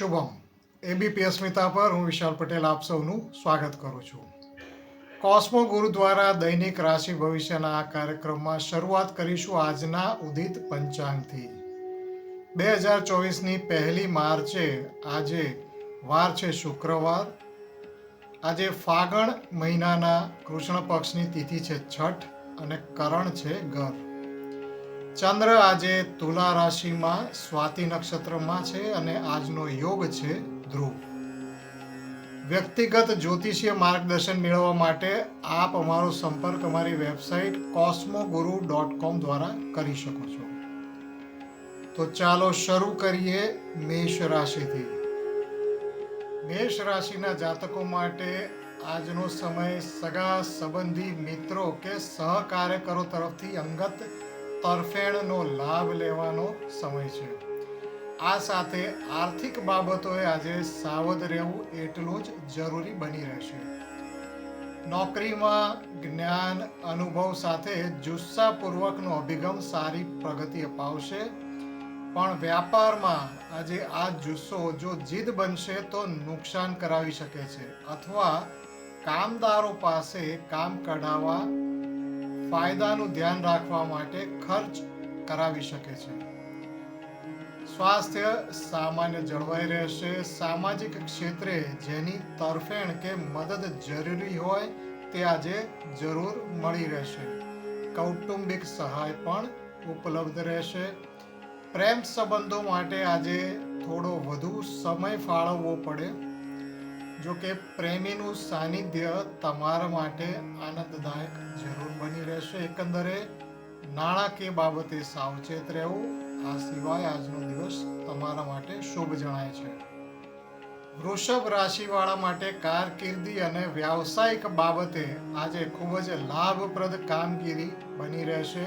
Shubham ABP અસ્મિતા પર હું વિશાલ પટેલ આપ સૌનું સ્વાગત કરું છું. કોસ્મો ગુરુ દ્વારા દૈનિક રાશિ ભવિષ્યના આ કાર્યક્રમમાં શરૂઆત કરીશું આજના ઉદિત પંચાંગથી. બે હજાર ચોવીસની પહેલી માર્ચે આજે વાર છે શુક્રવાર. આજે ફાગણ મહિનાના કૃષ્ણ પક્ષની તિથિ છે છઠ અને કરણ છે ગર ચંદ્ર આજે તુલા રાશિમાં સ્વાતિ નક્ષત્રમાં છે અને આજનો યોગ છે ધ્રુવ. વ્યક્તિગત જ્યોતિષીય માર્ગદર્શન મેળવવા માટે આપ અમારો સંપર્ક અમારી વેબસાઇટ કોસ્મોગુરુ ડોટ કોમ દ્વારા કરી શકો છો. તો ચાલો શરૂ કરીએ મેષ રાશિથી. મેષ રાશિના જાતકો માટે આજનો સમય સગા સંબંધી મિત્રો કે સહકાર્યકરો તરફથી અંગત તરફેણનો લાભ લેવાનો સમય છે. આ સાથે આર્થિક બાબતોએ આજે સાવધ રહેવું એટલું જ જરૂરી બની રહેશે. નોકરીમાં જ્ઞાન, અનુભવ સાથે જુસ્સાપૂર્વકનો અભિગમ સારી પ્રગતિ અપાવશે. પણ વ્યાપારમાં આજે આ જુસ્સો જો જીદ બનશે તો નુકસાન કરાવી શકે છે. અથવા કામદારો પાસે કામ કઢાવવા ફાયદાનું ધ્યાન રાખવા માટે ખર્ચ કરાવી શકે છે. સ્વાસ્થ્ય સામાન્ય જળવાઈ રહેશે. સામાજિક ક્ષેત્રે જેની તરફેણ કે મદદ જરૂરી હોય તે આજે જરૂર મળી રહેશે. કૌટુંબિક સહાય પણ ઉપલબ્ધ રહેશે. પ્રેમ સંબંધો માટે આજે થોડો વધુ સમય ફાળવવો પડે. જો કે પ્રેમીનું સાનિધ્ય તમારા માટે આનંદદાયક જરૂર બની રહેશે. એકંદરે નાણાકીય બાબતે સાવચેત રહેવું આ સિવાય આજનો દિવસ તમારા માટે શુભ જણાય છે. વૃષભ રાશિવાળા માટે કારકિર્દી અને વ્યાવસાયિક બાબતે આજે ખૂબ જ લાભપ્રદ કામગીરી બની રહેશે.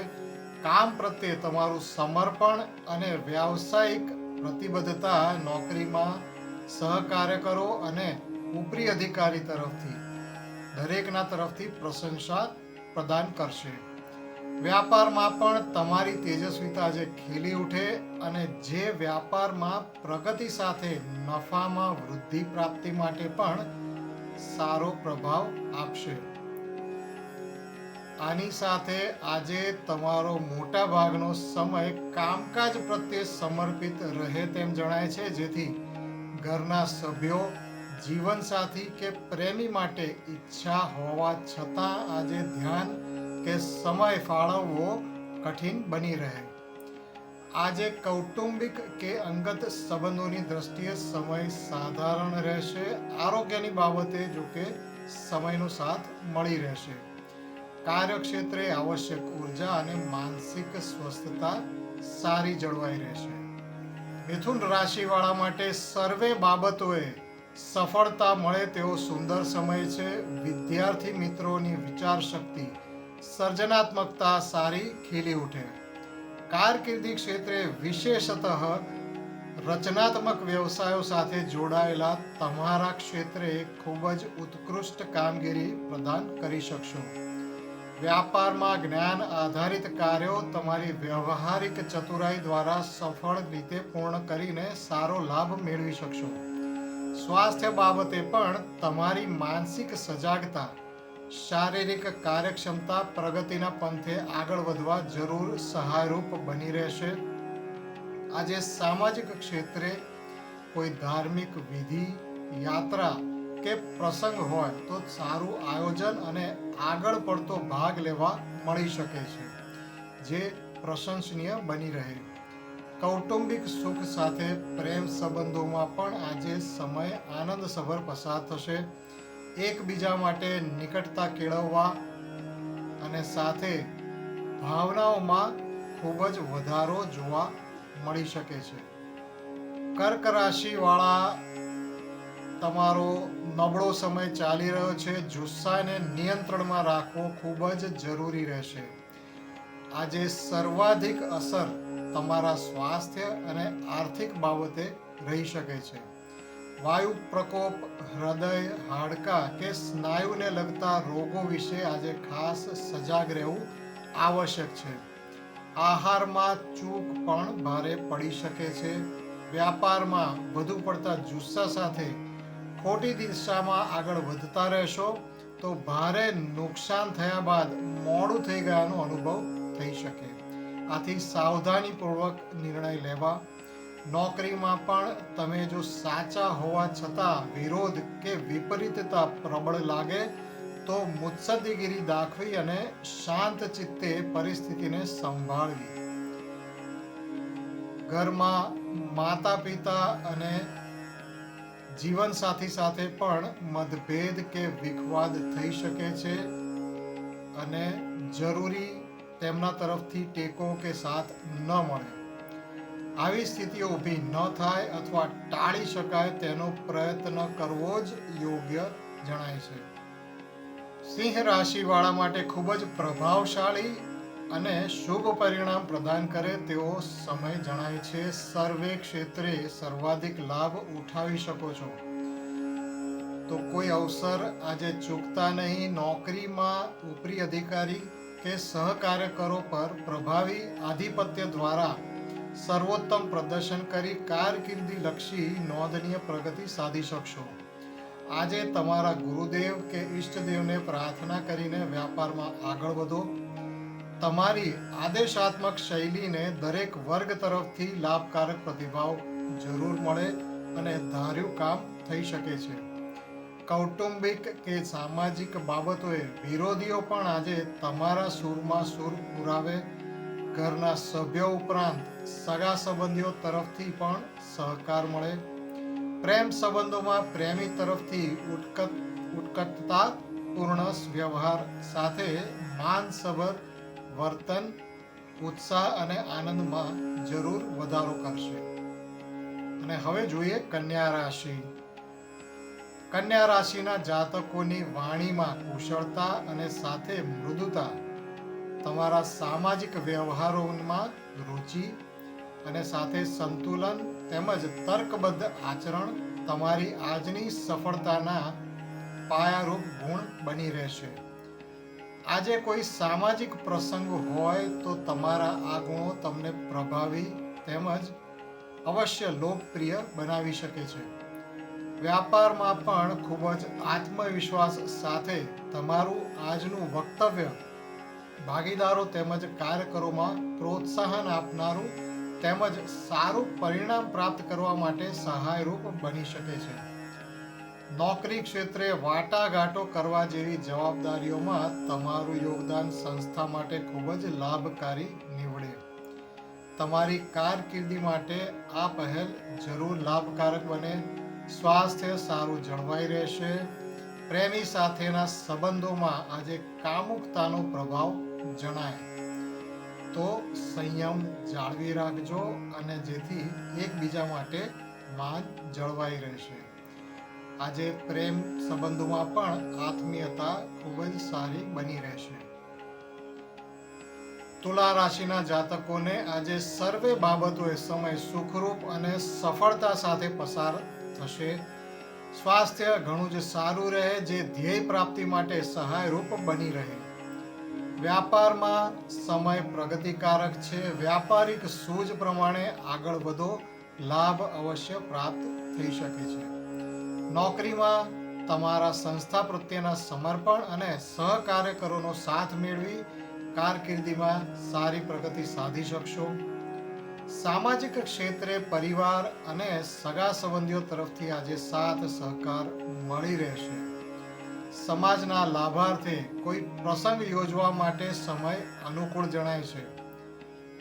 કામ પ્રત્યે તમારું સમર્પણ અને વ્યાવસાયિક પ્રતિબદ્ધતા નોકરીમાં સહકાર્ય કરો અને ઉપરી અધિકારી તરફથી, દરેકના તરફથી પ્રશંસા પ્રદાન કરશે. વ્યાપારમાં પણ તમારી તેજસ્વીતા આજે ખીલી ઉઠે અને જે વ્યાપારમાં પ્રગતિ સાથે નફામાં વૃદ્ધિ પ્રાપ્તિ માટે પણ સારો પ્રભાવ આપશે. આની સાથે આજે તમારો મોટા ભાગનો સમય કામકાજ પ્રત્યે સમર્પિત રહે તેમ જણાય છે, જેથી ઘરના સભ્યો જીવનસાથી કે પ્રેમી માટે ઈચ્છા હોવા છતાં આજે ધ્યાન કે સમય ફાળવવો કઠિન બની રહે. આજે કૌટુંબિક કે અંગત સંબંધોની દ્રષ્ટિએ સમય સાધારણ રહેશે, આરોગ્યની બાબતે જો કે સમયનો સાથ મળી રહેશે. કાર્યક્ષેત્રે આવશ્યક ઊર્જા અને માનસિક સ્વસ્થતા સારી જળવાઈ રહેશે. મિથુન રાશિવાળા માટે સર્વે બાબતોએ સફળતા મળે તેવો સુંદર સમય છે. વિદ્યાર્થી મિત્રોની વિચાર શક્તિ સર્જનાત્મકતા સારી ખીલી ઉઠે. કારકિર્દી ક્ષેત્રે વિશેષતઃ રચનાત્મક વ્યવસાયો સાથે જોડાયેલા તમારા ક્ષેત્રે ખૂબ જ ઉત્કૃષ્ટ કામગીરી પ્રદાન કરી શકશો. વ્યાપારમાં જ્ઞાન આધારિત કાર્યો તમારી વ્યવહારિક ચતુરાઈ દ્વારા સફળ રીતે પૂર્ણ કરીને સારો લાભ મેળવી શકશો. સ્વાસ્થ્ય બાબતે પણ તમારી માનસિક સજાગતા, શારીરિક કાર્યક્ષમતા પ્રગતિના પંથે આગળ વધવા જરૂર સહાયરૂપ બની રહેશે. આજે સામાજિક ક્ષેત્રે કોઈ ધાર્મિક વિધિ, યાત્રા કે પ્રસંગ હોય તો સારું આયોજન અને આગળ પડતો ભાગ લેવા મળી શકે છે, જે પ્રશંસનીય બની રહે. કૌટુંબિક સુખ સાથે પ્રેમ સંબંધોમાં પણ આજે સમય આનંદસભર પસાર થશે. એકબીજા માટે નિકટતા કેળવવા અને સાથે ભાવનાઓમાં ખૂબ જ વધારો જોવા મળી શકે છે. કર્ક રાશિવાળા તમારો નબળો સમય ચાલી રહ્યો છે. જુસ્સાને નિયંત્રણમાં રાખવો ખૂબ જ જરૂરી રહેશે. આજે સર્વાધિક અસર તમારા સ્વાસ્થ્ય અને આર્થિક બાબતે રહી શકે છે. વાયુ પ્રકોપ, હૃદય હાડકા કે સ્નાયુને લગતા રોગો વિશે આજે ખાસ સજાગ રહેવું આવશ્યક છે. આહારમાં ચૂક પણ ભારે પડી શકે છે. વ્યાપારમાં વધુ પડતા જુસ્સા સાથે ખોટી દિશામાં આગળ વધતા રહેશો તો ભારે નુકસાન થયા બાદ મોડું થઈ ગયાનો અનુભવ થઈ શકે. આથી સાવધાનીપૂર્વક નિર્ણય લેવા. નોકરીમાં પણ તમે જો સાચા હોવા છતાં વિરોધ કે વિપરીતતા પ્રબળ લાગે, તો મુત્સદ્દીગીરી દાખવી અને શાંત ચિત્તે પરિસ્થિતિને સંભાળવી. ઘરમાં માતા પિતા અને જીવનસાથી સાથે પણ મતભેદ કે વિખવાદ થઈ શકે છે અને જરૂરી તેમના તરફથી ટેકો કે સાથ ન મળે. આવી સ્થિતિઓ ઊભી ન થાય અથવા ટાળી શકાય તેનો પ્રયત્ન કરવો જ યોગ્ય જણાય છે. સિંહ રાશિવાળા માટે ખૂબ જ પ્રભાવશાળી અને શુભ પરિણામ પ્રદાન કરે તેવો સમય જણાય છે. સર્વે ક્ષેત્રે સર્વાધિક લાભ ઉઠાવી શકો છો. તો કોઈ અવસર આજે ચૂકતા નહીં. નોકરીમાં ઉપરી અધિકારી કે સહકાર્યકરો પર પ્રભાવી આધિપત્ય દ્વારા સર્વોત્તમ પ્રદર્શન કરી કારકિર્દી લક્ષી નોંધનીય પ્રગતિ સાધી શકશો. આજે તમારા ગુરુદેવ કે ઈષ્ટદેવને પ્રાર્થના કરીને વ્યાપારમાં આગળ વધો. તમારી આદેશાત્મક શૈલીને દરેક વર્ગ તરફથી લાભકારક પ્રતિભાવ જરૂર મળે અને ધાર્યું કામ થઈ શકે છે. કૌટુંબિક કે સામાજિક બાબતોએ વિરોધીઓ પણ આજે તમારા સૂરમાં સૂર પુરાવે. ઘરના સભ્યો ઉપરાંત સગા સંબંધીઓ તરફથી પણ સહકાર મળે. પ્રેમ સંબંધોમાં પ્રેમી તરફથી ઉત્કટ ઉત્કટતા પૂર્ણ વ્યવહાર સાથે માનસભર વર્તન, ઉત્સાહ અને આનંદમાં જરૂર વધારો કરશે. અને હવે જોઈએ કન્યા રાશિ. કન્યા રાશિના જાતકોની વાણીમાં કુશળતા અને સાથે મૃદુતા, તમારા સામાજિક વ્યવહારોમાં રુચિ અને સાથે સંતુલન તેમજ તર્કબદ્ધ આચરણ તમારી આજની સફળતાના પાયારૂપ ગુણ બની રહેશે. આજે કોઈ સામાજિક પ્રસંગ હોય તો તમારા આ ગુણો તમને પ્રભાવી તેમજ અવશ્ય લોકપ્રિય બનાવી શકે છે. વ્યાપારમાં પણ ખૂબ જ આત્મવિશ્વાસ સાથે તમારું આજનું વક્તવ્ય, ભાગીદારો તેમજ કાર્યકરોમાં પ્રોત્સાહન આપનારું તેમજ સારું પરિણામ પ્રાપ્ત કરવા માટે સહાયરૂપ બની શકે છે. નોકરી ક્ષેત્રે વાટાઘાટો કરવા જેવી જવાબદારીઓમાં તમારું યોગદાન સંસ્થા માટે ખૂબ જ લાભકારી નીવડે. તમારી કારકિર્દી માટે આ પહેલ જરૂર લાભકારક બને. સ્વાસ્થ્ય સારું જળવાઈ રહેશે. પ્રેમી સાથેના સંબંધોમાં આજે કામુકતાનો પ્રભાવ જણાય. તો સંયમ જાળવી રાખજો અને જેથી એકબીજા માટે માન જળવાઈ રહેશે. આજે પ્રેમ સંબંધોમાં પણ આત્મીયતા ખૂબ જ સારી બની રહેશે. તુલા રાશિના જાતકોને આજે સર્વે બાબતોએ સમય સુખરૂપ અને સફળતા સાથે પસાર થશે. સ્વાસ્થ્ય ઘણું જ સારું રહે, જે ધ્યેય પ્રાપ્તિ માટે સહાયરૂપ બની રહે. વ્યાપારમાં સમય પ્રગતિકારક છે. વ્યાપારિક સૂઝ પ્રમાણે આગળ વધો, લાભ અવશ્ય પ્રાપ્ત થઈ શકે છે. નોકરીમાં તમારા સંસ્થા પ્રત્યેના સમર્પણ અને સહકાર્યકરોનો સાથ મેળવી કારકિર્દીમાં સારી પ્રગતિ સાધી શકશો. સામાજિક ક્ષેત્રે પરિવાર અને સગા સંબંધીઓ તરફથી આજે સાથ સહકાર મળી રહેશે. સમાજના લાભાર્થે કોઈ પ્રસંગ યોજવા માટે સમય અનુકૂળ જણાય છે.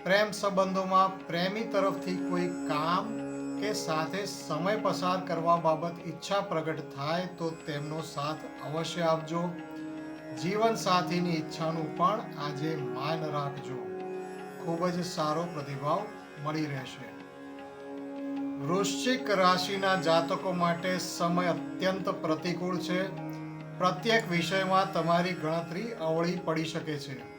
પ્રેમ સંબંધોમાં પ્રેમી તરફથી કોઈ કામ કે સાથે સમય પસાર કરવા બાબત ઈચ્છા પ્રગટ થાય તો તેમનો સાથ અવશ્ય આપજો. જીવન સાથીની ઈચ્છાનું પણ આજે માન રાખજો. ખૂબ જ સારો પ્રતિભાવ મળી રહેશે. વૃશ્ચિક રાશિના જાતકો માટે સમય અત્યંત પ્રતિકૂળ છે. પ્રત્યેક વિષયમાં તમારી ગણતરી અવળી પડી શકે છે.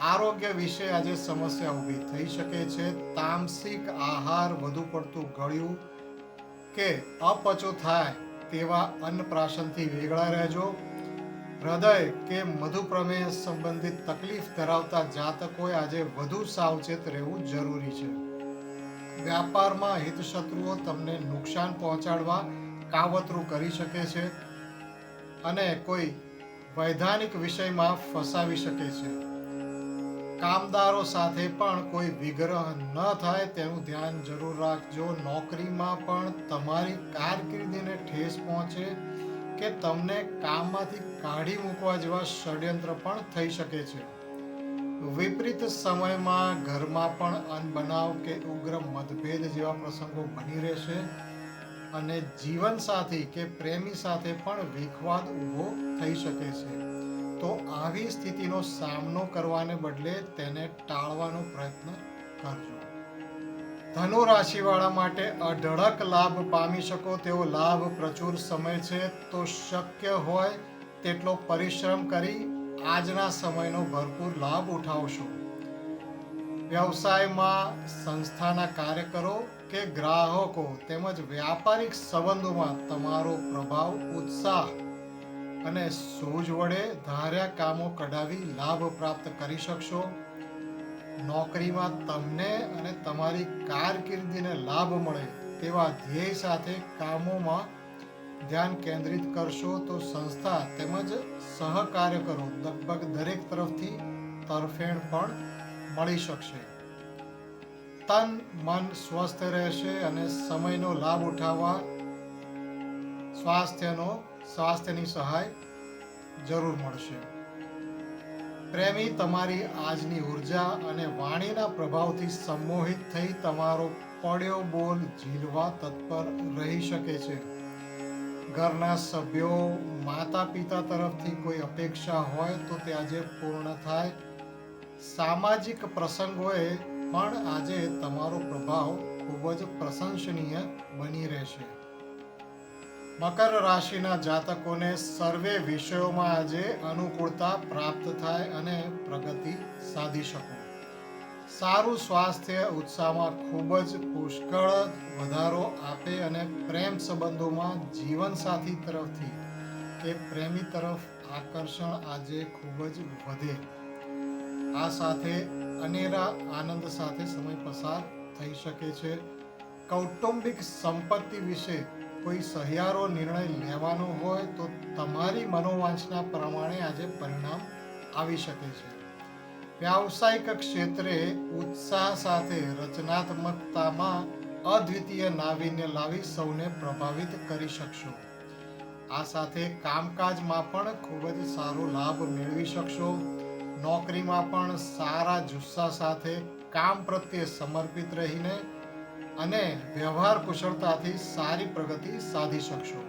આરોગ્ય વિશે આજે સમસ્યા ઊભી થઈ શકે છે. તામસિક આહાર વધુ પડતું ગળ્યું કે અપચો થાય તેવા અન્નપ્રાશનથી વેગળા રહેજો. હૃદય કે મધુપ્રમેહ સંબંધિત તકલીફ ધરાવતા જાતકોએ આજે વધુ સાવચેત રહેવું જરૂરી છે. વ્યાપારમાં હિતશત્રુઓ તમને નુકસાન પહોંચાડવા કાવતરું કરી શકે છે અને કોઈ વૈધાનિક વિષયમાં ફસાવી શકે છે. કામદારો સાથે પણ કોઈ વિગ્રહ ન થાય તેનું ધ્યાન જરૂર રાખજો. નોકરીમાં પણ તમારી કારકિર્દીને ઠેસ પહોંચે કે તમને કામમાંથી કાઢી મૂકવા જેવા ષડયંત્ર પણ થઈ શકે છે. વિપરીત સમયમાં ઘરમાં પણ અનબનાવ કે ઉગ્ર મતભેદ જેવા પ્રસંગો બની રહેશે અને જીવનસાથી કે પ્રેમી સાથે પણ વિખવાદ ઊભો થઈ શકે છે. તો આવી સ્થિતિનો સામનો કરવાને બદલે તેને ટાળવાનો પ્રયત્ન કરજો. ધનુ રાશિવાળા માટે અઢળક લાભ પામી શકો તેવો લાભ પ્રચુર સમય છે, તો શક્ય હોય તેટલો પરિશ્રમ કરી આજના સમયનો ભરપૂર લાભ ઉઠાવશો. વ્યવસાયમાં સંસ્થાના કાર્યકરો કે ગ્રાહકો તેમજ વ્યાપારિક સંબંધોમાં તમારો પ્રભાવ, ઉત્સાહ અને સૂઝ વડે ધાર્યા કામો કઢાવી લાભ પ્રાપ્ત કરી શકશો. નોકરીમાં તમને અને તમારી કારકિર્દીને લાભ મળે તેવા ધ્યેય સાથે કામોમાં ધ્યાન કેન્દ્રિત કરશો તો સંસ્થા તેમજ સહકાર્યકરો લગભગ દરેક તરફથી તરફેણ પણ મળી શકશે. તન મન સ્વસ્થ રહેશે અને સમયનો લાભ ઉઠાવવા સ્વાસ્થ્યનો, સ્વાસ્થ્યની સહાય જરૂર મળશે. પ્રેમી, તમારી આજની ઊર્જા અને વાણીના પ્રભાવથી સંમોહિત થઈ તમારો પડ્યો બોલ ઝીલવા તત્પર રહી શકે છે. ઘરના સભ્યો માતા પિતા તરફથી કોઈ અપેક્ષા હોય તો તે આજે પૂર્ણ થાય. સામાજિક પ્રસંગોએ પણ આજે તમારો પ્રભાવ ખૂબ જ પ્રશંસનીય બની રહેશે. મકર રાશિના જાતકોને સર્વે વિષયોમાં આજે અનુકૂળતા પ્રાપ્ત થાય અને પ્રગતિ સાધી શકો. સારું સ્વાસ્થ્ય ઉત્સાહમાં ખૂબ જ પુષ્કળ વધારો આપે અને પ્રેમ સંબંધોમાં જીવનસાથી તરફથી કે પ્રેમી તરફ આકર્ષણ આજે ખૂબ જ વધે. આ સાથે અનેરા આનંદ સાથે સમય પસાર થઈ શકે છે. કૌટુંબિક સંપત્તિ વિશે કોઈ સહિયારો નિર્ણય લેવાનો હોય તો તમારી મનોવાંછના પ્રમાણે આજે પરિણામ આવી શકે છે. વ્યાવસાયિક ક્ષેત્રે ઉત્સાહ સાથે રચનાત્મકતામાં અદ્વિતીય નાવીન્ય લાવી સૌને પ્રભાવિત કરી શકશો. આ સાથે કામકાજમાં પણ ખૂબ જ સારો લાભ મેળવી શકશો. નોકરીમાં પણ સારા જુસ્સા સાથે કામ પ્રત્યે સમર્પિત રહીને અને વ્યવહાર કુશળતાથી સારી પ્રગતિ સાધી શકશો.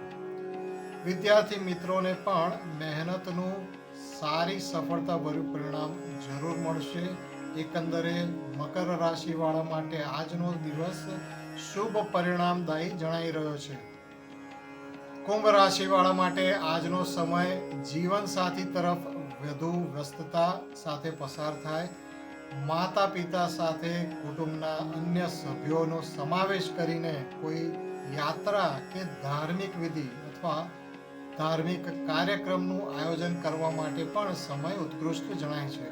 વિદ્યાર્થી મિત્રોને પણ મહેનતનું સારી સફળતાભર્યું પરિણામ જરૂર મળશે. એકંદરે મકર રાશિવાળા માટે આજનો દિવસ શુભ પરિણામદાયી જણાઈ રહ્યો છે. કુંભ રાશિવાળા માટે આજનો સમય જીવનસાથી તરફ વધુ વ્યસ્તતા સાથે પસાર થાય. માતા પિતા સાથે કુટુંબના અન્ય સભ્યોનો સમાવેશ કરીને કોઈ યાત્રા કે ધાર્મિક વિધિ અથવા ધાર્મિક કાર્યક્રમનું આયોજન કરવા માટે પણ સમય ઉત્કૃષ્ટ જણાય છે.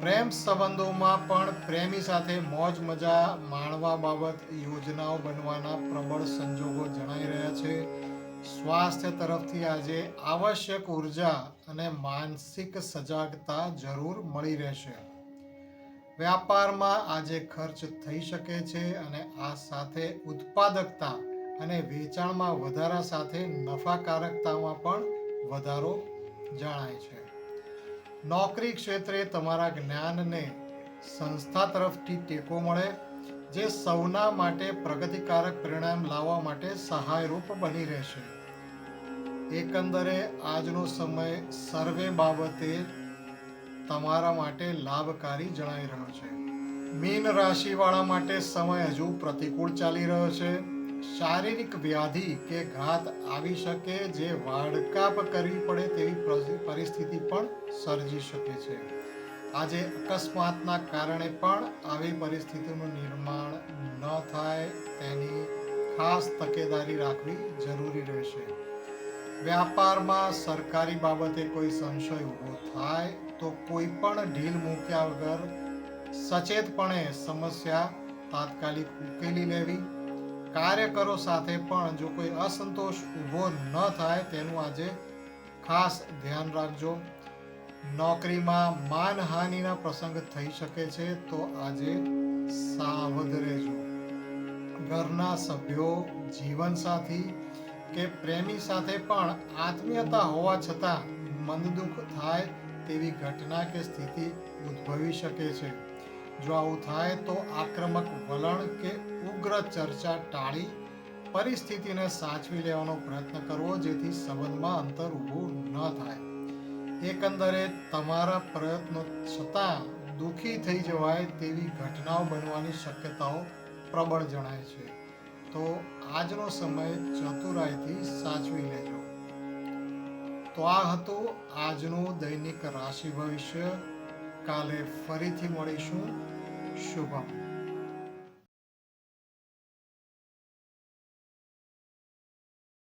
પ્રેમ સંબંધોમાં પણ પ્રેમી સાથે મોજ મજા માણવા બાબત યોજનાઓ બનવાના પ્રબળ સંજોગો જણાઈ રહ્યા છે. સ્વાસ્થ્ય તરફથી આજે આવશ્યક ઊર્જા અને માનસિક સજાગતા જરૂર મળી રહેશે. વ્યાપારમાં આજે ખર્ચ થઈ શકે છે અને આ સાથે ઉત્પાદકતા અને વેચાણમાં વધારા સાથે નફાકારકતામાં પણ વધારો જણાય છે. નોકરી ક્ષેત્રે તમારા જ્ઞાનને સંસ્થા તરફથી ટેકો મળે, જે સૌના માટે પ્રગતિકારક પરિણામ લાવવા માટે સહાયરૂપ બની રહેશે. એકંદરે, આજનો સમય સર્વે બાબતે તમારા માટે લાભકારી જણાઈ રહ્યો છે. મીન રાશિવાળા માટે સમય હજુ પ્રતિકૂળ ચાલી રહ્યો છે. શારીરિક વ્યાધિ કે ઘાત આવી શકે જે વાડકાપ કરવી પડે તેવી પરિસ્થિતિ પણ સર્જી શકે છે. આજે અકસ્માતના કારણે પણ આવી પરિસ્થિતિનું નિર્માણ ન થાય તેની ખાસ તકેદારી રાખવી જરૂરી રહેશે. વ્યાપારમાં સરકારી બાબતે કોઈ સંશય ઊભો થાય તો કોઈ પણ ઢીલ મૂક્યા વગર સચેતપણે સમસ્યા તાત્કાલિક ઉકેલી લેવી કાર્યકરો સાથે પણ જો કોઈ અસંતોષ ઊભો ન થાય, તેનું આજે ખાસ ધ્યાન રાખજો. નોકરીમાં માનહાનિના પ્રસંગ થઈ શકે છે, તો આજે સાવધ રહેજો. ઘરના સભ્યો, જીવનસાથી કે પ્રેમી સાથે પણ આત્મીયતા હોવા છતાં મનદુખ થાય તેવી ઘટના કે સ્થિતિ ઉદ્ભવી શકે છે. જો આવું થાય તો આક્રમક વલણ કે ઉગ્ર ચર્ચા ટાળી પરિસ્થિતિને સાચવી લેવાનો પ્રયત્ન કરવો જેથી સંબંધમાં અંતર ઊભું ન થાય. એકંદરે તમારા પ્રયત્નો છતાં દુઃખી થઈ જવાય તેવી ઘટનાઓ બનવાની શક્યતાઓ પ્રબળ જણાય છે. તો આજનો સમય ચતુરાઈથી સાચવી લેજો. તો આ હતું આજનું દૈનિક રાશિ ભવિષ્ય. કાલે ફરીથી મળીશું. શુભમ.